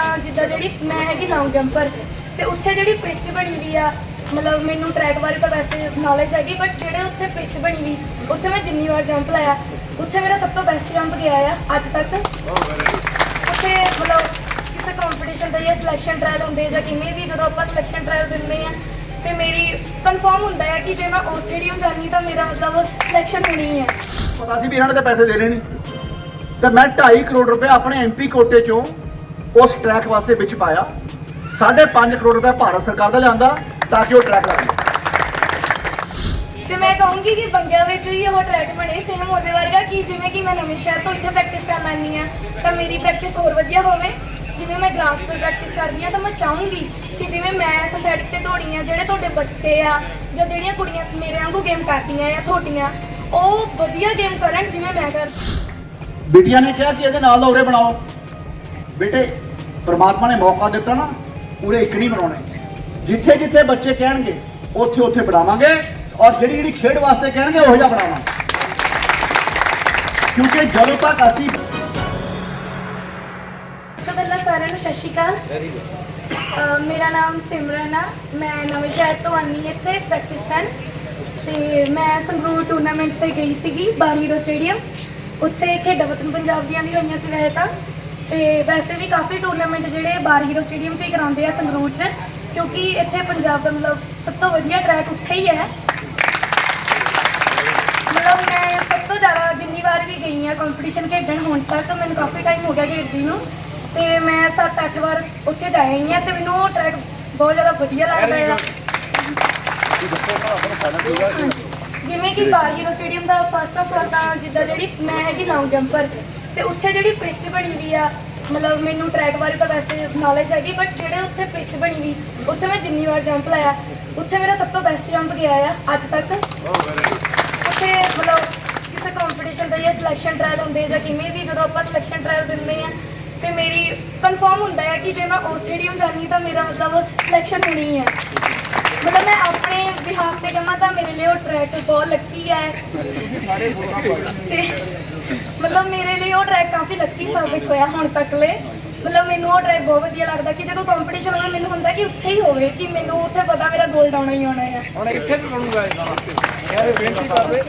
ਤਾਂ ਜਿੱਦਾਂ ਜਿਹੜੀ ਮੈਂ ਹੈਗੀ ਲੌਂਗ ਜੰਪਰ ਤੇ ਉੱਥੇ ਜਿਹੜੀ ਪਿੱਚ ਬਣੀ ਵੀ ਆ, ਮਤਲਬ ਮੈਨੂੰ ਟਰੈਕ ਬਾਰੇ ਤਾਂ ਵੈਸੇ ਨੌਲੇਜ ਹੈਗੀ ਬਟ ਜਿਹੜੇ ਉੱਥੇ ਪਿੱਚ ਬਣੀ ਵੀ, ਉੱਥੇ ਮੈਂ ਜਿੰਨੀ ਵਾਰ ਜੰਪ ਲਾਇਆ, ਉੱਥੇ ਮੇਰਾ ਸਭ ਤੋਂ ਬੈਸਟ ਜੰਪ ਗਿਆ ਆ ਅੱਜ ਤੱਕ। ਉੱਥੇ ਮਤਲਬ ਕਿਸੇ ਕੰਪੀਟੀਸ਼ਨ ਦਾ ਜਾਂ ਸਿਲੈਕਸ਼ਨ ਟ੍ਰਾਇਲ ਹੁੰਦੇ ਜਾਂ ਕਿਵੇਂ ਵੀ ਜਦੋਂ ਆਪਾਂ ਸਿਲੈਕਸ਼ਨ ਟ੍ਰਾਇਲ ਦਿੰਦੇ ਆ, ਤੇ ਮੇਰੀ ਕਨਫਰਮ ਹੁੰਦਾ ਹੈ ਕਿ ਜੇ ਮੈਂ ਉਸ ਸਟੇਡੀਅਮ ਜਾਣੀ ਤਾਂ ਮੇਰਾ ਮਤਲਬ ਸਿਲੈਕਸ਼ਨ ਹੋਣੀ ਹੈ ਪਤਾ ਸੀ ਵੀ ਇਹਨਾਂ ਨੇ ਤਾਂ ਪੈਸੇ ਦੇਣੇ ਨਹੀਂ। ਤੇ ਮੈਂ 2.5 ਕਰੋੜ ਰੁਪਏ ਆਪਣੇ ਐਮਪੀ ਕੋਟੇ ਚੋਂ ਉਸ ਟਰੈਕ ਵਾਸਤੇ ਵਿੱਚ ਪਾਇਆ। 5.5 ਕਰੋੜ ਰੁਪਏ ਭਾਰਤ ਸਰਕਾਰ ਦਾ ਲਿਆਂਦਾ ਤਾਂ ਕਿ ਉਹ ਟਰੈਕ ਲੱਗੇ ਤੇ ਮੈਂ ਕਹੂੰਗੀ ਕਿ ਬੰਗਿਆ ਵਿੱਚ ਵੀ ਉਹ ਟਰੈਕ ਬਣੇ ਸੇਮ ਉਹਦੇ ਵਰਗਾ ਕਿ ਜਿਵੇਂ ਕਿ ਮੈਂ ਨਵੇਂ ਸ਼ਹਿਰ ਤੋਂ ਇੱਥੇ ਪ੍ਰੈਕਟਿਸ ਕਰਨ ਆਉਂਦੀ ਆ ਤਾਂ ਮੇਰੀ ਪ੍ਰੈਕਟਿਸ ਹੋਰ ਵਧੀਆ ਹੋਵੇ। ਜਿਵੇਂ ਮੈਂ ਗ੍ਰਾਸ ਤੇ ਪ੍ਰੈਕਟਿਸ ਕਰਦੀ ਆ ਤਾਂ ਮੈਂ ਚਾਹੂੰਗੀ ਕਿ ਜਿਵੇਂ ਮੈਂ ਸਿੰਥੈਟਿਕ ਤੇ ਦੌੜੀ ਆ ਜਿਹੜੇ ਤੁਹਾਡੇ ਬੱਚੇ ਆ ਜਾਂ ਜਿਹੜੀਆਂ ਕੁੜੀਆਂ ਮੇਰੇ ਵਾਂਗੂ ਗੇਮ ਕਰਦੀਆਂ ਆ ਤੁਹਾਡੀਆਂ ਉਹ ਵਧੀਆ ਗੇਮ ਕਰਨ ਜਿਵੇਂ ਮੈਂ ਕਰ ਬਿਟੀਆਂ ਨੇ ਕਿਹਾ ਕਿ ਇਹਦੇ ਨਾਲ ਦਾ ਉਰੇ ਬਣਾਓ। ਬੇਟੇ ਪ੍ਰਮਾਤਮਾ ਨੇ ਮੌਕਾ ਦਿੱਤਾ ਨਾ ਉਰੇ ਇੱਕ ਨਹੀਂ ਬਣਾਉਣੇ। ਜਿੱਥੇ ਜਿੱਥੇ ਬੱਚੇ ਕਹਿਣਗੇ ਉੱਥੇ ਉੱਥੇ ਬਣਾਵਾਂਗੇ ਔਰ ਜਿਹੜੀ ਜਿਹੜੀ ਖੇਡ ਵਾਸਤੇ ਕਹਿਣਗੇ ਉਹੋ ਜਿਹਾ ਬਣਾਵਾਂਗੇ। ਕਿਉਂਕਿ ਜਦੋਂ ਤੱਕ ਅਸੀਂ ਪਹਿਲਾਂ ਸਾਰਿਆਂ ਨੂੰ ਸਤਿ ਸ਼੍ਰੀ ਅਕਾਲ। ਅਹ ਮੇਰਾ ਨਾਮ ਸਿਮਰਨ ਆ। ਮੈਂ ਨਵੇਂ ਸ਼ਹਿਰ ਤੋਂ ਆਨੀ ਇੱਥੇ ਪ੍ਰੈਕਟਿਸ ਕਰਨ। ਤੇ ਮੈਂ ਸੰਗਰੂਰ ਟੂਰਨਾਮੈਂਟ ਤੇ ਗਈ ਸੀਗੀ ਬਾਰ ਹੀਰੋ ਸਟੇਡੀਅਮ ਉੱਥੇ ਖੇਡਾਂ ਵਤਨ ਪੰਜਾਬ ਦੀਆਂ ਵੀ ਹੋਈਆਂ ਸੀ ਵੈਸੇ ਤਾਂ। ਤੇ ਵੈਸੇ ਵੀ ਕਾਫੀ ਟੂਰਨਾਮੈਂਟ ਜਿਹੜੇ ਬਾਰ ਹੀਰੋ ਸਟੇਡੀਅਮ 'ਚ ਹੀ ਕਰਾਉਂਦੇ ਆ ਸੰਗਰੂਰ 'ਚ ਕਿਉਂਕਿ ਇੱਥੇ ਪੰਜਾਬ ਦਾ ਮਤਲਬ ਸਭ ਤੋਂ ਵਧੀਆ ਟਰੈਕ ਉੱਥੇ ਹੀ ਹੈ। ਮਤਲਬ ਮੈਂ ਸਭ ਤੋਂ ਜ਼ਿਆਦਾ ਜਿੰਨੀ ਵਾਰ ਵੀ ਗਈ ਆ ਕੰਪੀਟੀਸ਼ਨ ਖੇਡਣ ਹੁਣ ਤੱਕ ਮੈਨੂੰ ਕਾਫੀ ਟਾਈਮ ਹੋ ਗਿਆ ਖੇਡਦੀ ਨੂੰ। ਤੇ ਮੈਂ 7-8 ਵਾਰ ਉੱਥੇ ਜਾ ਆਈ ਹਾਂ ਤੇ ਮੈਨੂੰ ਉਹ ਟਰੈਕ ਬਹੁਤ ਜ਼ਿਆਦਾ ਵਧੀਆ ਲੱਗਦਾ ਆ। ਜਿਵੇਂ ਕਿ ਬਾਰ ਹੀਰੋ ਸਟੇਡੀਅਮ ਦਾ ਫਸਟ ਆਫ ਆਲ ਤਾਂ ਜਿੱਦਾਂ ਜਿਹੜੀ ਮੈਂ ਹੈਗੀ ਲੌਂਗ ਜੰਪਰ ਤੇ ਉੱਥੇ ਜਿਹੜੀ ਪਿੱਚ ਬਣੀ ਵੀ ਆ ਮਤਲਬ ਮੈਨੂੰ ਟਰੈਕ ਬਾਰੇ ਤਾਂ ਵੈਸੇ ਨੌਲੇਜ ਹੈਗੀ ਬਟ ਜਿਹੜੇ ਉੱਥੇ ਪਿੱਚ ਬਣੀ ਵੀ ਉੱਥੇ ਮੈਂ ਜਿੰਨੀ ਵਾਰ ਜੰਪ ਲਾਇਆ ਉੱਥੇ ਮੇਰਾ ਸਭ ਤੋਂ ਬੈਸਟ ਜੰਪ ਗਿਆ ਆ ਅੱਜ ਤੱਕ। ਉੱਥੇ ਮਤਲਬ ਕਿਸੇ ਕੰਪੀਟੀਸ਼ਨ ਦਾ ਜਾਂ ਸਿਲੈਕਸ਼ਨ ਟ੍ਰਾਇਲ ਹੁੰਦੇ ਜਾਂ ਕਿਵੇਂ ਵੀ ਜਦੋਂ ਆਪਾਂ ਸਿਲੈਕਸ਼ਨ ਟ੍ਰਾਇਲ ਦਿੰਦੇ ਆ ਤੇ ਮੇਰੀ ਕਨਫਰਮ ਹੁੰਦਾ ਹੈ ਕਿ ਜੇ ਮੈਂ ਉਸ ਸਟੇਡੀਅਮ ਜਾਣੀ ਤਾਂ ਮੇਰਾ ਮਤਲਬ ਸਿਲੈਕਸ਼ਨ ਹੋਣੀ ਹੈ ਮਤਲਬ ਮੈਂ ਆਪਣੇ ਬਿਹਾਫ ਤੇ ਕਹਾਂ ਤਾਂ ਮੇਰੇ ਲਈ ਉਹ ਟਰੈਕ ਬਹੁਤ ਲੱਕੀ ਹੈ ਤੇ ਮਤਲਬ ਮੇਰੇ ਲਈ ਉਹ ਟਰੈਕ ਕਾਫੀ ਲੱਕੀ ਸਾਬਿਤ ਹੋਇਆ ਹੁਣ ਤੱਕ ਲੈ ਮਤਲਬ ਮੈਨੂੰ ਉਹ ਟਰੈਕ ਬਹੁਤ ਵਧੀਆ ਲੱਗਦਾ ਕਿ ਜਦੋਂ ਕੰਪੀਟੀਸ਼ਨ ਹੋਵੇ ਮੈਨੂੰ ਹੁੰਦਾ ਕਿ ਉੱਥੇ ਹੀ ਹੋਵੇ ਕਿ ਮੈਨੂੰ ਉੱਥੇ ਪਤਾ ਮੇਰਾ 골ਡ ਆਉਣਾ ਹੀ ਆਉਣਾ ਹੈ। ਹੁਣ ਇੱਥੇ ਵੀ ਬਣੂਗਾ ਗਾਣਾ? ਯਾਰ ਬੇਨਤੀ ਕਰਦੇ।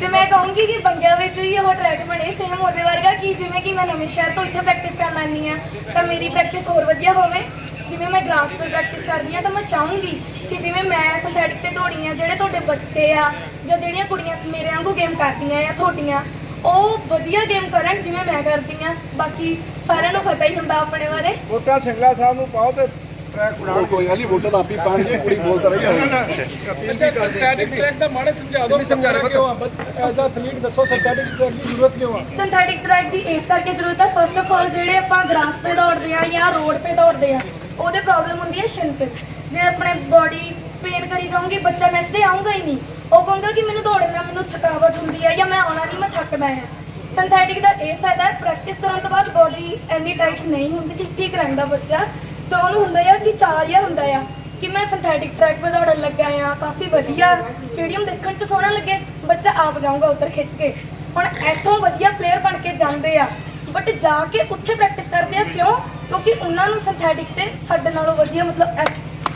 ਤੇ ਮੈਂ ਕਹੂੰਗੀ ਕਿ ਬੰਗਿਆ ਵਿੱਚ ਵੀ ਉਹ ਟਰੈਕ ਬਣੇ ਸੇਮ ਉਹਦੇ ਵਰਗਾ ਕਿ ਜਿਵੇਂ ਕਿ ਮੈਂ ਨਵੇਂ ਸ਼ਹਿਰ ਤੋਂ ਇੱਥੇ ਪ੍ਰੈਕਟਿਸ ਕਰਨ ਆਉਂਦੀ ਆ ਤਾਂ ਮੇਰੀ ਪ੍ਰੈਕਟਿਸ ਹੋਰ ਵਧੀਆ ਹੋਵੇ। ਜਿਵੇਂ ਮੈਂ ਗ੍ਰਾਸ ਤੇ ਪ੍ਰੈਕਟਿਸ ਕਰਦੀ ਆ ਤਾਂ ਮੈਂ ਚਾਹੂੰਗੀ ਕਿ ਜਿਵੇਂ ਮੈਂ ਸਿੰਥੈਟਿਕ ਤੇ ਦੌੜੀ ਆ ਜਿਹੜੇ ਤੁਹਾਡੇ ਬੱਚੇ ਆ ਜਾਂ ਜਿਹੜੀਆਂ ਕੁੜੀਆਂ ਮੇਰੇ ਵਾਂਗੂ ਗੇਮ ਕਰਦੀਆਂ ਆ ਤੁਹਾਡੀਆਂ ਉਹ ਵਧੀਆ ਗੇਮ ਕਰਨ ਜਿਵੇਂ ਮੈਂ ਕਰਦੀ ਆ ਬਾਕੀ ਸਾਰਿਆਂ ਨੂੰ ਪਤਾ ਹੀ ਹੁੰਦਾ ਆਪਣੇ ਬਾਰੇ। ਵੋਟਾਂ ਸਿੰਗਲਾ ਸਾਹਿਬ ਨੂੰ ਪਾਓ ਤੇ ਟਰੈਕ ਬਣਾਓ ਕੋਈ ਗੱਲ ਨਹੀਂ ਵੋਟਾਂ ਤਾਂ ਆਪੀ ਪਾਣਗੇ ਕੁੜੀ ਬੋਲਦਾ ਰਹੀ ਅੱਛਾ ਸਟੈਟਿਕ ਟਰੈਕ ਦਾ ਮਾੜਾ ਸਮਝਾ ਦਿਓ ਸਮਝਾ ਕਿਉਂ ਆ? ਐਜ਼ ਅ ਐਥਲੀਟ ਦੱਸੋ ਸਟੈਟਿਕ ਟਰੈਕ ਦੀ ਜ਼ਰੂਰਤ ਕਿਉਂ ਆ? ਸਿੰਥੈਟਿਕ ਟਰੈਕ ਦੀ ਇਸ ਕਰਕੇ ਜ਼ਰੂਰਤ ਹੈ। ਫਸਟ ਆਫ ਆਲ ਜਿਹੜੇ ਆਪਾਂ ਗ੍ਰਾਸ 'ਤੇ ਦੌੜਦੇ ਆ ਜਾਂ ਰੋਡ 'ਤੇ ਦੌੜਦੇ ਆ ਉਹਦੇ ਪ੍ਰੋਬਲਮ ਹੁੰਦੀ ਹੈ ਸ਼ਿਨ ਤੇ। ਜੇ ਆਪਣੇ ਬਾਡੀ ਪੇਨ ਕਰੀ ਜਾਊਂਗੀ ਬੱਚਾ ਨੈਕਸਟ ਡੇ ਆਊਗਾ ਹੀ ਨਹੀਂ। ਉਹ ਕਹੂੰਗਾ ਕਿ ਮੈਨੂੰ ਦੌੜਨਾ ਮੈਨੂੰ ਥਕਾਵਟ ਹੁੰਦੀ ਹੈ ਜਾਂ ਮੈਂ ਆਉਣਾ ਨਹੀਂ ਮੈਂ ਥੱਕਦਾ ਹਾਂ। ਸਿੰਥੈਟਿਕ ਦਾ ਇਹ ਫਾਇਦਾ ਹੈ ਪ੍ਰੈਕਟਿਸ ਕਰਨ ਤੋਂ ਬਾਅਦ ਬਾਡੀ ਐਨੀ ਟਾਈਟ ਨਹੀਂ ਹੁੰਦੀ ਠੀਕ ਠੀਕ ਰਹਿੰਦਾ ਬੱਚਾ। ਤਾਂ ਉਹਨੂੰ ਹੁੰਦਾ ਆ ਕਿ ਜਿਹਾ ਹੁੰਦਾ ਆ ਕਿ ਮੈਂ ਸਿੰਥੈਟਿਕ ਟਰੈਕ 'ਤੇ ਦੌੜਨ ਲੱਗਾ ਆ ਕਾਫੀ ਵਧੀਆ ਸਟੇਡੀਅਮ ਦੇਖਣ 'ਚ ਸੋਹਣਾ ਲੱਗੇ ਬੱਚਾ ਆਪ ਜਾਊਗਾ ਉੱਧਰ ਖਿੱਚ ਕੇ। ਹੁਣ ਇੱਥੋਂ ਵਧੀਆ ਪਲੇਅਰ ਬਣ ਕੇ ਜਾਂਦੇ ਆ ਬਟ ਜਾ ਕੇ ਉੱਥੇ ਪ੍ਰੈਕਟਿਸ ਕਰਦੇ ਆ ਕਿਉਂ? ਕਿਉਂਕਿ ਉਹਨਾਂ ਨੂੰ ਸਿੰਥੈਟਿਕ ਤੇ ਸਾਡੇ ਨਾਲੋਂ ਵਧੀਆ ਮਤਲਬ ਐ-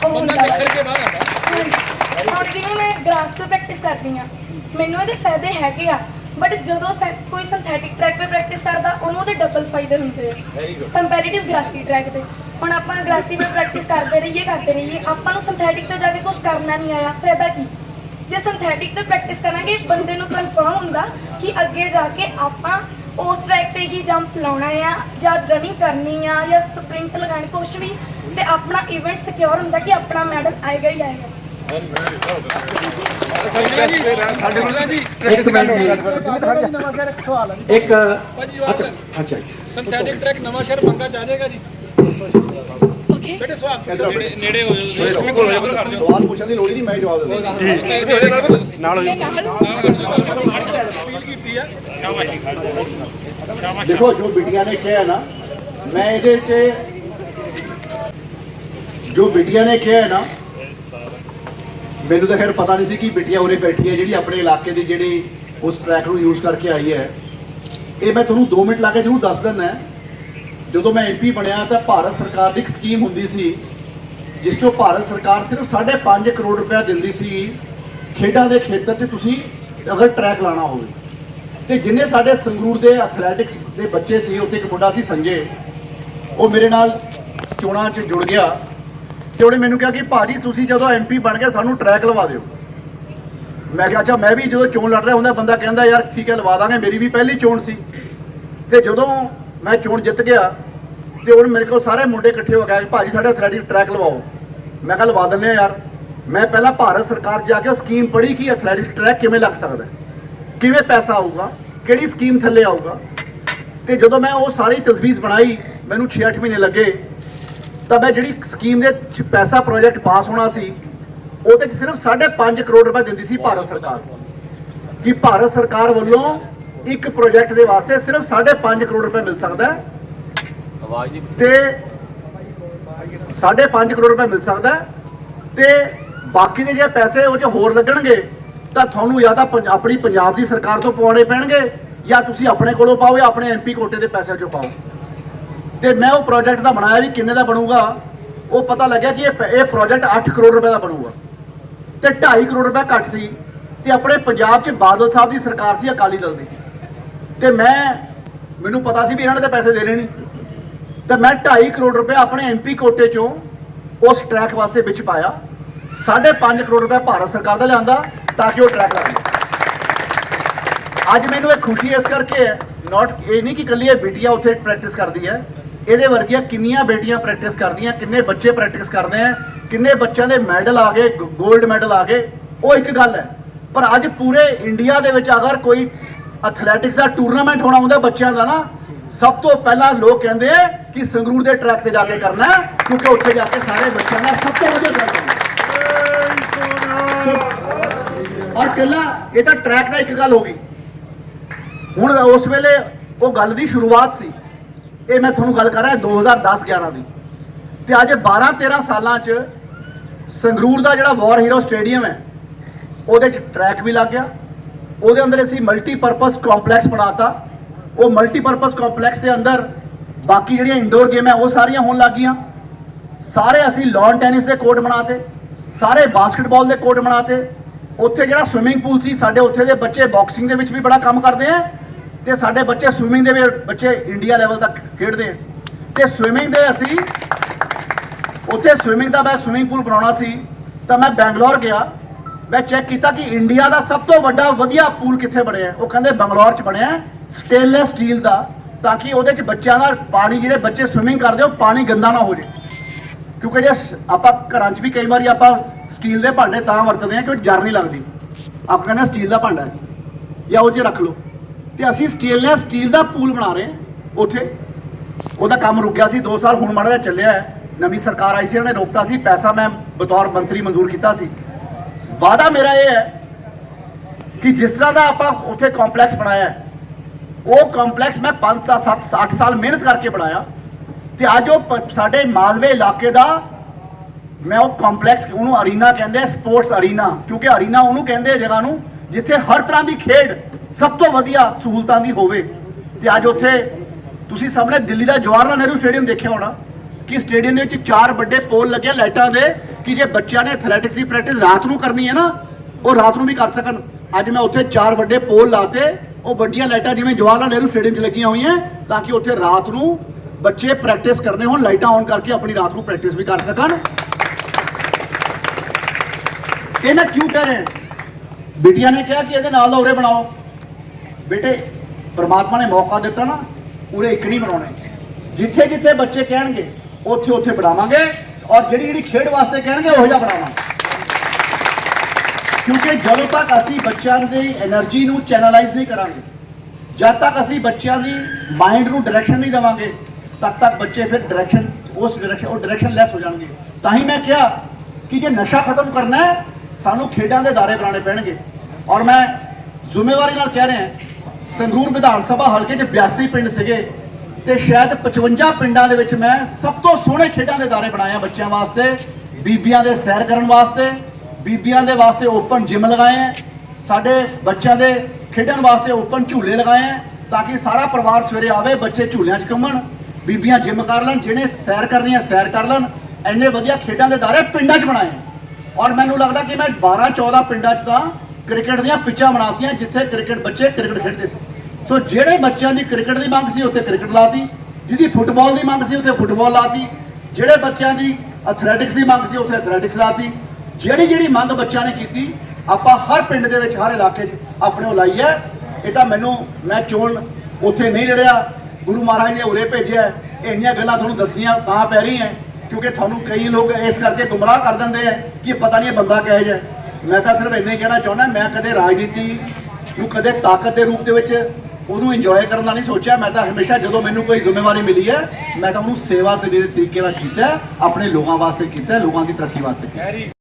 ਉਹ ਹੁੰਦਾ ਵਾ। ਹਾਂਜੀ। ਹੁਣ ਜਿਵੇਂ ਮੈਂ ਗ੍ਰਾਸ ਤੇ ਪ੍ਰੈਕਟਿਸ ਕਰਦੀ ਆ ਮੈਨੂੰ ਇਹਦੇ ਫਾਇਦੇ ਹੈਗੇ ਆ। ਬਟ ਜਦੋਂ ਸੈ- ਕੋਈ ਸਿੰਥੈਟਿਕ ਟਰੈਕ 'ਤੇ ਪ੍ਰੈਕਟਿਸ ਕਰਦਾ ਉਹਨੂੰ ਉਹਦੇ ਡਬਲ ਫਾਇਦੇ ਹੁੰਦੇ ਆ। ਕੰਪੈਰੀਟਿਵ ਗ੍ਰਾਸੀ ਟਰੈਕ ਤੇ। ਹੁਣ ਆਪਾਂ ਗ੍ਰਾਸੀ 'ਤੇ ਪ੍ਰੈਕਟਿਸ ਕਰਦੇ ਰਹੀਏ ਕਰਦੇ ਰਹੀਏ ਆਪਾਂ ਨੂੰ ਸਿੰਥੈਟਿਕ ਤੇ ਜਾ ਕੇ ਕੁਝ ਕਰਨਾ ਨਹੀਂ ਆਇਆ। ਫਾਇਦਾ ਕੀ? ਜੇ ਸਿੰਥੈਟਿਕ ਤੇ ਪ੍ਰੈਕਟਿਸ ਕਰਾਂਗੇ ਬੰਦੇ ਨੂੰ ਕਨਫਰਮ ਹੁੰਦਾ ਕਿ ਅੱਗੇ ਜਾ ਕੇ ਆਪਾਂ ਉਸ ਟਰੈਕ ਤੇ ਹੀ ਜੰਪ ਲਾਉਣਾ ਆ ਜਾਂ ਰਨਿੰਗ ਕਰਨੀ ਆ ਜਾਂ ਸਪ੍ਰਿੰਟ ਲਗਾਣੀ ਕੁਝ ਵੀ। ਤੇ ਆਪਣਾ ਇਵੈਂਟ ਸਿਕਿਉਰ ਹੁੰਦਾ ਕਿ ਆਪਣਾ ਮੈਡਲ ਆਏਗਾ ਹੀ ਆਏਗਾ। ਸਿੰਗਲਾ ਜੀ ਸਾਡੇ ਕੋਲ ਜੀ। ਇੱਕ ਮਿੰਟ ਇੱਕ ਅੱਛਾ। ਅੱਛਾ ਸਿੰਥੈਟਿਕ ਟਰੈਕ ਨਵਾਂ ਸ਼ਹਿਰ ਬੰਗਾ ਚ ਆ ਜਾਏਗਾ ਜੀ। ਓਕੇ ਬੇਟੇ ਸਵਾਲ ਪੁੱਛੋ ਨੇੜੇ ਨੇੜੇ ਹੋ ਜਾਓ। ਇਸ ਵਿੱਚ ਕੋਲ ਕਰ ਦਿਓ ਸਵਾਲ ਪੁੱਛਣ ਦੀ ਲੋੜ ਹੀ ਨਹੀਂ ਮੈਂ ਹੀ ਜਵਾਬ ਦੇ ਦਿੰਦਾ। ਨਾਲ ਅਪੀਲ ਕੀਤੀ ਆ। ਦੇਖੋ ਜੋ ਬਿਟੀਆਂ ਨੇ ਕਿਹਾ ਨਾ ਮੈਂ ਇਹਦੇ 'ਚ ਜੋ ਬਿਟੀਆਂ ਨੇ ਕਿਹਾ ਨਾ ਮੈਨੂੰ ਤਾਂ ਖੈਰ ਪਤਾ ਨਹੀਂ ਸੀ ਕਿ ਬਿਟੀਆਂ ਉਰੇ ਬੈਠੀ ਹੈ ਜਿਹੜੀ ਆਪਣੇ ਇਲਾਕੇ ਦੀ ਜਿਹੜੀ ਉਸ ਟਰੈਕ ਨੂੰ ਯੂਜ਼ ਕਰਕੇ ਆਈ ਹੈ। ਇਹ ਮੈਂ ਤੁਹਾਨੂੰ 2 ਮਿੰਟ ਲਾ ਕੇ ਜ਼ਰੂਰ ਦੱਸ ਦਿੰਦਾ ਜਦੋਂ ਮੈਂ ਐਮਪੀ ਬਣਿਆ ਤਾਂ ਭਾਰਤ ਸਰਕਾਰ ਦੀ ਇੱਕ ਸਕੀਮ ਹੁੰਦੀ ਸੀ, ਜਿਸ ਤੋਂ ਭਾਰਤ ਸਰਕਾਰ ਸਿਰਫ 5.5 ਕਰੋੜ ਰੁਪਏ ਦਿੰਦੀ ਸੀ, ਖੇਡਾਂ ਦੇ ਖੇਤਰ 'ਚ ਤੁਸੀਂ ਅਗਰ ਟਰੈਕ ਲਾਣਾ ਹੋਵੇ। ਤੇ ਜਿੰਨੇ ਸਾਡੇ ਸੰਗਰੂਰ ਦੇ ਐਥਲੈਟਿਕਸ ਦੇ ਬੱਚੇ ਸੀ, ਉੱਥੇ ਇੱਕ ਮੁੰਡਾ ਸੀ ਸੰਜੇ, ਉਹ ਮੇਰੇ ਨਾਲ ਚੋਣਾਂ 'ਚ ਜੁੜ ਗਿਆ। ਤੇ ਉਹਨੇ ਮੈਨੂੰ ਕਿਹਾ ਕਿ ਭਾਜੀ, ਤੁਸੀਂ ਜਦੋਂ ਐਮਪੀ ਬਣ ਗਏ, ਸਾਨੂੰ ਟਰੈਕ ਲਵਾ ਦਿਓ। ਮੈਂ ਕਿਹਾ, ਅੱਛਾ, ਮੈਂ ਵੀ ਜਦੋਂ ਚੋਣ ਲੜ ਰਿਹਾ ਹੁੰਦਾ, ਬੰਦਾ ਕਹਿੰਦਾ, ਯਾਰ, ਠੀਕ ਹੈ, ਲਵਾ ਦਾਂਗੇ। ਮੇਰੀ ਵੀ ਪਹਿਲੀ ਚੋਣ ਸੀ। ਤੇ ਜਦੋਂ ਮੈਂ ਚੋਣ ਜਿੱਤ ਗਿਆ, ਤੇ ਹੁਣ ਮੇਰੇ ਕੋਲ ਸਾਰੇ ਮੁੰਡੇ ਇਕੱਠੇ ਹੋ ਗਏ ਭਾਜੀ, ਸਾਡੇ ਐਥਲੈਟਿਕ ਟਰੈਕ ਲਵਾਓ। ਮੈਂ ਕਿਹਾ, ਲਵਾ ਦਿੰਦੇ ਆ ਯਾਰ। ਮੈਂ ਪਹਿਲਾਂ ਭਾਰਤ ਸਰਕਾਰ ਜਾ ਕੇ ਸਕੀਮ ਪੜ੍ਹੀ ਕਿ ਐਥਲੈਟਿਕ ਟਰੈਕ ਕਿਵੇਂ ਲੱਗ ਸਕਦਾ ਕਿਵੇਂ ਪੈਸਾ ਆਊਗਾ, ਕਿਹੜੀ ਸਕੀਮ ਥੱਲੇ ਆਊਗਾ। ਤੇ ਜਦੋਂ ਮੈਂ ਉਹ ਸਾਰੀ ਤਜਵੀਜ਼ ਬਣਾਈ, ਮੈਨੂੰ 6-8 ਮਹੀਨੇ ਲੱਗੇ ਤਾਂ ਮੈਂ ਜਿਹੜੀ ਸਕੀਮ ਦੇ ਚ ਪੈਸਾ ਪ੍ਰੋਜੈਕਟ ਪਾਸ ਹੋਣਾ ਸੀ ਉਹਦੇ ਚ ਸਿਰਫ 5.5 ਕਰੋੜ ਰੁਪਏ ਦਿੰਦੀ ਸੀ ਭਾਰਤ ਸਰਕਾਰ। ਕਿ ਭਾਰਤ ਸਰਕਾਰ ਵੱਲੋਂ ਇੱਕ ਪ੍ਰੋਜੈਕਟ ਦੇ ਵਾਸਤੇ ਸਿਰਫ 5.5 ਕਰੋੜ ਰੁਪਏ ਮਿਲ ਸਕਦਾ ਹੈ। ਤੇ 5.5 ਕਰੋੜ ਰੁਪਏ ਮਿਲ ਸਕਦਾ ਤੇ ਬਾਕੀ ਦੇ ਜੇ ਪੈਸੇ ਉਹ ਚ ਹੋਰ ਲੱਗਣਗੇ ਤਾਂ ਤੁਹਾਨੂੰ ਜਾਂ ਤਾਂ ਆਪਣੀ ਪੰਜਾਬ ਦੀ ਸਰਕਾਰ ਤੋਂ ਪਵਾਉਣੇ ਪੈਣਗੇ ਜਾਂ ਤੁਸੀਂ ਆਪਣੇ ਕੋਲੋਂ ਪਾਓ ਜਾਂ ਆਪਣੇ ਐਮਪੀ ਕੋਟੇ ਦੇ ਪੈਸੇ ਚੋਂ ਪਾਓ। ਤੇ ਮੈਂ ਉਹ ਪ੍ਰੋਜੈਕਟ ਦਾ ਬਣਾਇਆ ਵੀ ਕਿੰਨੇ ਦਾ ਬਣੂਗਾ, ਉਹ ਪਤਾ ਲੱਗਿਆ ਕਿ ਇਹ ਪ- ਇਹ ਪ੍ਰੋਜੈਕਟ 8 ਕਰੋੜ ਰੁਪਏ ਦਾ ਬਣੂਗਾ। ਤੇ 2.5 ਕਰੋੜ ਰੁਪਏ ਘੱਟ ਸੀ ਤੇ ਆਪਣੇ ਪੰਜਾਬ 'ਚ ਬਾਦਲ ਸਾਹਿਬ ਦੀ ਸਰਕਾਰ ਸੀ ਅਕਾਲੀ ਦਲ ਦੀ। ਤੇ ਮੈਂ, ਮੈਨੂੰ ਪਤਾ ਸੀ ਵੀ ਇਹਨਾਂ ਨੇ ਤਾਂ ਪੈਸੇ ਦੇਣੇ ਨਹੀਂ। ਤੇ ਮੈਂ 2.5 ਕਰੋੜ ਰੁਪਏ ਆਪਣੇ ਐਮਪੀ ਕੋਟੇ 'ਚੋਂ ਉਸ ਟਰੈਕ ਵਾਸਤੇ ਵਿੱਚ ਪਾਇਆ। 5.5 ਕਰੋੜ ਰੁਪਏ ਭਾਰਤ ਸਰਕਾਰ ਦਾ ਲਿਆਂਦਾ ਤਾਂ ਕਿ ਉਹ ਟਰੈਕ ਲੱਗੇ ਅੱਜ ਮੈਨੂੰ ਇਹ ਖੁਸ਼ੀ ਇਸ ਕਰਕੇ ਹੈ ਨਾਟ ਇਹ ਨਹੀਂ ਕਿ ਇਕੱਲੀ ਇਹ ਬਿਟੀਆ ਉੱਥੇ ਪ੍ਰੈਕਟਿਸ ਕਰਦੀ ਹੈ। ਇਹਦੇ ਵਰਗੀਆਂ ਕਿੰਨੀਆਂ ਬੇਟੀਆਂ ਪ੍ਰੈਕਟਿਸ ਕਰਦੀਆਂ ਕਿੰਨੇ ਬੱਚੇ ਪ੍ਰੈਕਟਿਸ ਕਰਦੇ ਆ ਕਿੰਨੇ ਬੱਚਿਆਂ ਦੇ ਮੈਡਲ ਆ ਗਏ 골ਡ ਮੈਡਲ ਆ ਗਏ ਉਹ ਇੱਕ ਗੱਲ ਹੈ। ਪਰ ਅੱਜ ਪੂਰੇ ਇੰਡੀਆ ਦੇ ਵਿੱਚ ਅਗਰ ਕੋਈ ਐਥਲੈਟਿਕਸ ਦਾ ਟੂਰਨਾਮੈਂਟ ਹੋਣਾ ਹੁੰਦਾ ਬੱਚਿਆਂ ਦਾ ਨਾ ਸਭ ਤੋਂ ਪਹਿਲਾਂ ਲੋਕ ਕਹਿੰਦੇ ਆ ਕਿ ਸੰਗਰੂਰ ਦੇ ਟਰੈਕ ਤੇ ਜਾ ਕੇ ਕਰਨਾ ਹੈ, ਕਿਉਂਕਿ ਉੱਥੇ ਜਾ ਕੇ ਸਾਰੇ ਬੱਚਿਆਂ ਦਾ ਸਭ ਤੋਂ ਵਧੀਆ ਟਰੈਕ ਹੈ। ਔਰ ਕੱਲਾ ਇਹ ਤਾਂ ਟਰੈਕ ਦਾ ਇੱਕ ਗੱਲ ਹੋ ਗਈ। ਹੁਣ ਉਸ ਵੇਲੇ ਉਹ ਗੱਲ ਦੀ ਸ਼ੁਰੂਆਤ ਸੀ। ਇਹ ਮੈਂ ਤੁਹਾਨੂੰ ਗੱਲ ਕਰ ਰਿਹਾ 2010-11 ਦੀ। ਤੇ ਅੱਜ 12-13 ਸਾਲਾਂ 'ਚ ਸੰਗਰੂਰ ਦਾ ਜਿਹੜਾ ਵਾਰ ਹੀਰੋ ਸਟੇਡੀਅਮ ਹੈ, ਉਹਦੇ 'ਚ ਟਰੈਕ ਵੀ ਲੱਗ ਗਿਆ। ਉਹਦੇ ਅੰਦਰ ਅਸੀਂ ਮਲਟੀਪਰਪਸ ਕੰਪਲੈਕਸ ਬਣਾਤਾ। ਉਹ ਮਲਟੀਪਰਪਸ ਕੰਪਲੈਕਸ ਦੇ ਅੰਦਰ ਬਾਕੀ ਜਿਹੜੀਆਂ ਇੰਡੋਰ ਗੇਮਾਂ ਉਹ ਸਾਰੀਆਂ ਹੋਣ ਲੱਗ ਗਈਆਂ। ਸਾਰੇ ਅਸੀਂ ਲਾਨ ਟੈਨਿਸ ਦੇ ਕੋਰਟ ਬਣਾਤੇ। ਸਾਰੇ ਬਾਸਕਟਬਾਲ ਦੇ ਕੋਰਟ ਬਣਾਤੇ। ਉੱਥੇ ਜਿਹੜਾ ਸਵਿਮਿੰਗ ਪੂਲ ਸੀ, ਸਾਡੇ ਉੱਥੇ ਦੇ ਬੱਚੇ ਬਾਕਸਿੰਗ ਦੇ ਵਿੱਚ ਵੀ ਬੜਾ ਕੰਮ ਕਰਦੇ ਆ। ਤੇ ਸਾਡੇ ਬੱਚੇ ਸਵਿਮਿੰਗ ਦੇ ਵੀ ਬੱਚੇ ਇੰਡੀਆ ਲੈਵਲ ਤੱਕ ਖੇਡਦੇ ਆ। ਤੇ ਸਵਿਮਿੰਗ ਦੇ ਅਸੀਂ ਉੱਥੇ ਸਵਿਮਿੰਗ ਦਾ ਮੈਂ ਸਵਿਮਿੰਗ ਪੂਲ ਬਣਾਉਣਾ ਸੀ, ਤਾਂ ਮੈਂ ਬੈਂਗਲੌਰ ਗਿਆ। ਮੈਂ ਚੈੱਕ ਕੀਤਾ ਕਿ ਇੰਡੀਆ ਦਾ ਸਭ ਤੋਂ ਵੱਡਾ ਵਧੀਆ ਪੂਲ ਕਿੱਥੇ ਬਣਿਆ ਉਹ ਕਹਿੰਦੇ ਬੰਗਲੌਰ 'ਚ ਬਣਿਆ ਸਟੇਨਲੈਸ ਸਟੀਲ ਦਾ, ਤਾਂ ਕਿ ਉਹਦੇ 'ਚ ਬੱਚਿਆਂ ਦਾ ਪਾਣੀ, ਜਿਹੜੇ ਬੱਚੇ ਸਵਿਮਿੰਗ ਕਰਦੇ ਉਹ ਪਾਣੀ ਗੰਦਾ ਨਾ ਹੋ ਜਾਵੇ ਕਿਉਂਕਿ ਜੇ ਆਪਾਂ ਘਰਾਂ 'ਚ ਵੀ ਕਈ ਵਾਰੀ ਆਪਾਂ ਸਟੀਲ ਦੇ ਭਾਂਡੇ ਤਾਂ ਵਰਤਦੇ ਆ ਕਿ ਉਹ ਜਰ ਨਹੀਂ ਲੱਗਦੀ। ਆਪਾਂ ਕਹਿੰਦੇ ਸਟੀਲ ਦਾ ਭਾਂਡਾ ਹੈ, ਜਾਂ ਉਹ 'ਚ ਰੱਖ ਲਓ। ਤੇ ਅਸੀਂ ਸਟੇਨਲੈਸ ਸਟੀਲ ਦਾ ਪੂਲ ਬਣਾ ਰਹੇ ਹਾਂ ਉੱਥੇ। ਉਹਦਾ ਕੰਮ ਰੁਕ ਗਿਆ ਸੀ 2 ਸਾਲ ਹੁਣ ਮਾੜਾ ਜਿਹਾ ਚੱਲਿਆ ਹੈ। ਨਵੀਂ ਸਰਕਾਰ ਆਈ ਸੀ, ਉਹਨੇ ਰੋਕਤਾ ਸੀ, ਪੈਸਾ ਮੈਂ ਬਤੌਰ ਮੰਤਰੀ ਮਨਜ਼ੂਰ ਕੀਤਾ ਸੀ। ਵਾਅਦਾ ਮੇਰਾ ਇਹ ਹੈ ਕਿ ਜਿਸ ਤਰ੍ਹਾਂ ਦਾ ਆਪਾਂ ਉੱਥੇ ਕੰਪਲੈਕਸ ਬਣਾਇਆ ਹੈ, ਉਹ ਕੰਪਲੈਕਸ ਮੈਂ 5 7 8 ਸਾਲ ਮਿਹਨਤ ਕਰਕੇ ਬਣਾਇਆ। ਤੇ ਅੱਜ ਉਹ ਪ- ਸਾਡੇ ਮਾਲਵੇ ਇਲਾਕੇ ਦਾ ਮੈਂ ਉਹ ਕੰਪਲੈਕਸ ਉਹਨੂੰ ਅਰੀਨਾ ਕਹਿੰਦੇ ਸਪੋਰਟਸ ਅਰੀਨਾ ਕਿਉਂਕਿ ਅਰੀਨਾ ਉਹਨੂੰ ਕਹਿੰਦੇ ਜਗ੍ਹਾ ਨੂੰ, ਜਿੱਥੇ ਹਰ ਤਰ੍ਹਾਂ ਦੀ ਖੇਡ ਸਭ ਤੋਂ ਵਧੀਆ ਸਹੂਲਤਾਂ ਦੀ ਹੋਵੇ। ਤੇ ਅੱਜ ਉੱਥੇ ਤੁਸੀਂ ਸਾਹਮਣੇ ਦਿੱਲੀ ਦਾ ਜਵਾਹਰ ਲਾਲ ਨਹਿਰੂ ਸਟੇਡੀਅਮ ਦੇਖਿਆ ਹੋਣਾ ਕਿ ਸਟੇਡੀਅਮ ਦੇ ਵਿੱਚ ਚਾਰ ਵੱਡੇ ਪੋਲ ਲੱਗੇ ਲਾਈਟਾਂ ਦੇ ਕਿ ਜੇ ਬੱਚਿਆਂ ਨੇ ਐਥਲੈਟਿਕਸ ਦੀ ਪ੍ਰੈਕਟਿਸ ਰਾਤ ਨੂੰ ਕਰਨੀ ਹੈ ਨਾ, ਉਹ ਰਾਤ ਨੂੰ ਵੀ ਕਰ ਸਕਣ। ਅੱਜ ਮੈਂ ਉੱਥੇ ਚਾਰ ਵੱਡੇ ਪੋਲ ਲਾਤੇ, ਉਹ ਵੱਡੀਆਂ ਲਾਈਟਾਂ ਜਿਵੇਂ ਜਵਾਹਰ ਲਾਲ ਨਹਿਰੂ ਸਟੇਡੀਅਮ 'ਚ ਲੱਗੀਆਂ ਹੋਈਆਂ, ਤਾਂ ਕਿ ਉੱਥੇ ਰਾਤ ਨੂੰ ਬੱਚੇ ਪ੍ਰੈਕਟਿਸ ਕਰਨੇ ਹੋਣ, ਲਾਈਟਾਂ ਔਨ ਕਰਕੇ ਆਪਣੀ ਰਾਤ ਨੂੰ ਪ੍ਰੈਕਟਿਸ ਵੀ ਕਰ ਸਕਣ। ਇਹ ਮੈਂ ਕਿਉਂ ਕਹਿ ਰਿਹਾ? ਬਿਟੀਆਂ ਨੇ ਕਿਹਾ ਕਿ ਇਹਦੇ ਨਾਲ ਦਾ ਉਰੇ ਬਣਾਓ। ਬੇਟੇ, ਪਰਮਾਤਮਾ ਨੇ ਮੌਕਾ ਦਿੱਤਾ ਨਾ ਪੂਰੇ ਇੱਕ ਨਹੀਂ ਬਣਾਉਣੇ ਜਿੱਥੇ ਜਿੱਥੇ ਬੱਚੇ ਕਹਿਣਗੇ, ਉੱਥੇ ਉੱਥੇ ਬਣਾਵਾਂਗੇ ਔਰ ਜਿਹੜੀ ਜਿਹੜੀ ਖੇਡ ਵਾਸਤੇ ਕਹਿਣਗੇ, ਉਹ ਜਿਹਾ ਬਣਾਵਾਂਗੇ। ਕਿਉਂਕਿ ਜਦੋਂ ਤੱਕ ਅਸੀਂ ਬੱਚਿਆਂ ਦੀ એનર્ਜੀ ਨੂੰ ਚੈਨਲਾਈਜ਼ ਨਹੀਂ ਕਰਾਂਗੇ, ਜਦ ਤੱਕ ਅਸੀਂ ਬੱਚਿਆਂ ਦੀ ਮਾਈਂਡ ਨੂੰ ਡਾਇਰੈਕਸ਼ਨ ਨਹੀਂ ਦਵਾਂਗੇ, ਤਦ ਤੱਕ ਬੱਚੇ ਫਿਰ ਡਾਇਰੈਕਸ਼ਨ ਉਸ ਡਾਇਰੈਕਸ਼ਨ ਉਹ ਡਾਇਰੈਕਸ਼ਨ ਲੈਸ ਹੋ ਜਾਣਗੇ। ਤਾਂ ਹੀ ਮੈਂ ਕਿਹਾ ਕਿ ਜੇ ਨਸ਼ਾ ਖਤਮ ਕਰਨਾ ਹੈ, ਸਾਨੂੰ ਖੇਡਾਂ ਦੇ ਦਾਰੇ ਬਣਾਉਣੇ ਪੈਣਗੇ। ਔਰ ਮੈਂ ਜ਼ਿੰਮੇਵਾਰੀ ਨਾਲ ਕਹਿ ਰਿਹਾ ਸੰਗਰੂਰ ਵਿਧਾਨ ਸਭਾ ਹਲਕੇ 'ਚ 82 ਪਿੰਡ ਸੀਗੇ ਤੇ ਸ਼ਾਇਦ 55 ਪਿੰਡਾਂ ਦੇ ਵਿੱਚ ਮੈਂ ਸਭ ਤੋਂ ਸੋਹਣੇ ਖੇਡਾਂ ਦੇ ਦਾਰੇ ਬਣਾਏ ਆ ਬੱਚਿਆਂ ਵਾਸਤੇ, ਬੀਬੀਆਂ ਦੇ ਸੈਰ ਕਰਨ ਵਾਸਤੇ, ਬੀਬੀਆਂ ਦੇ ਵਾਸਤੇ ਓਪਨ ਜਿਮ ਲਗਾਏ ਆ, ਸਾਡੇ ਬੱਚਿਆਂ ਦੇ ਖੇਡਣ ਵਾਸਤੇ ਓਪਨ ਝੂਲੇ ਲਗਾਏ ਆ, ਤਾਂ ਕਿ ਸਾਰਾ ਪਰਿਵਾਰ ਸਵੇਰੇ ਆਵੇ, ਬੱਚੇ ਝੂਲਿਆਂ 'ਚ ਘੁੰਮਣ, ਬੀਬੀਆਂ ਜਿਮ ਕਰ ਲੈਣ, ਜਿਹਨੇ ਸੈਰ ਕਰਨੀ ਹੈ ਸੈਰ ਕਰ ਲੈਣ, ਇੰਨੇ ਵਧੀਆ ਖੇਡਾਂ ਦੇ ਦਾਰੇ ਪਿੰਡਾਂ 'ਚ ਬਣਾਏ ਔਰ ਮੈਨੂੰ ਲੱਗਦਾ ਕਿ ਮੈਂ 12 14 ਪਿੰਡਾਂ 'ਚ ਤਾਂ ਕ੍ਰਿਕਟ ਦੀਆਂ ਪਿੱਚਾਂ ਬਣਾਤੀਆਂ ਜਿੱਥੇ ਕ੍ਰਿਕਟ ਬੱਚੇ ਕ੍ਰਿਕਟ ਖੇਡਦੇ ਸੀ। ਸੋ ਜਿਹੜੇ ਬੱਚਿਆਂ ਦੀ ਕ੍ਰਿਕਟ ਦੀ ਮੰਗ ਸੀ, ਉੱਥੇ ਕ੍ਰਿਕਟ ਲਾਤੀ। ਜਿਹਦੀ ਫੁੱਟਬਾਲ ਦੀ ਮੰਗ ਸੀ, ਉੱਥੇ ਫੁੱਟਬਾਲ ਲਾਤੀ। ਜਿਹੜੇ ਬੱਚਿਆਂ ਦੀ ਐਥਲੈਟਿਕਸ ਦੀ ਮੰਗ ਸੀ, ਉੱਥੇ ਐਥਲੈਟਿਕਸ ਲਾਤੀ। ਜਿਹੜੀ ਜਿਹੜੀ ਮੰਗ ਬੱਚਿਆਂ ਨੇ ਕੀਤੀ, ਆਪਾਂ ਹਰ ਪਿੰਡ ਦੇ ਵਿੱਚ, ਹਰ ਇਲਾਕੇ 'ਚ ਆਪਣੇ ਉਹ ਲਾਈ ਹੈ। ਇਹ ਤਾਂ ਮੈਨੂੰ, ਮੈਂ ਚੋਣ ਉੱਥੇ ਨਹੀਂ ਲੜਿਆ। ਗੁਰੂ ਮਹਾਰਾਜ ਨੇ ਉਰੇ ਭੇਜਿਆ। ਇਹ ਇੰਨੀਆਂ ਗੱਲਾਂ ਤੁਹਾਨੂੰ ਦੱਸੀਆਂ, ਤਾਂ ਪੈ ਰਹੀਆਂ। ਕਿਉਂਕਿ ਤੁਹਾਨੂੰ ਕਈ ਲੋਕ ਇਸ ਕਰਕੇ ਗੁੰਮਰਾਹ ਕਰ ਦਿੰਦੇ ਆ ਕਿ ਪਤਾ ਨਹੀਂ ਇਹ ਬੰਦਾ ਕਿਹੋ ਜਿਹਾ ਮੈਂ ਤਾਂ ਸਿਰਫ ਇੰਨਾ ਹੀ ਕਹਿਣਾ ਚਾਹੁੰਦਾ, ਮੈਂ ਕਦੇ ਰਾਜਨੀਤੀ ਨੂੰ ਕਦੇ ਤਾਕਤ ਦੇ ਰੂਪ ਦੇ ਵਿੱਚ ਉਹਨੂੰ ਇੰਜੋਏ ਕਰਨ ਦਾ ਨਹੀਂ ਸੋਚਿਆ। ਮੈਂ ਤਾਂ ਹਮੇਸ਼ਾ ਜਦੋਂ ਮੈਨੂੰ ਕੋਈ ਜ਼ਿੰਮੇਵਾਰੀ ਮਿਲੀ ਹੈ, ਮੈਂ ਤਾਂ ਉਹਨੂੰ ਸੇਵਾ ਦੇ ਤਰੀਕੇ ਨਾਲ ਕੀਤਾ ਆਪਣੇ ਲੋਕਾਂ ਵਾਸਤੇ ਕੀਤਾ ਲੋਕਾਂ ਦੀ ਤਰੱਕੀ ਵਾਸਤੇ ਕੀਤਾ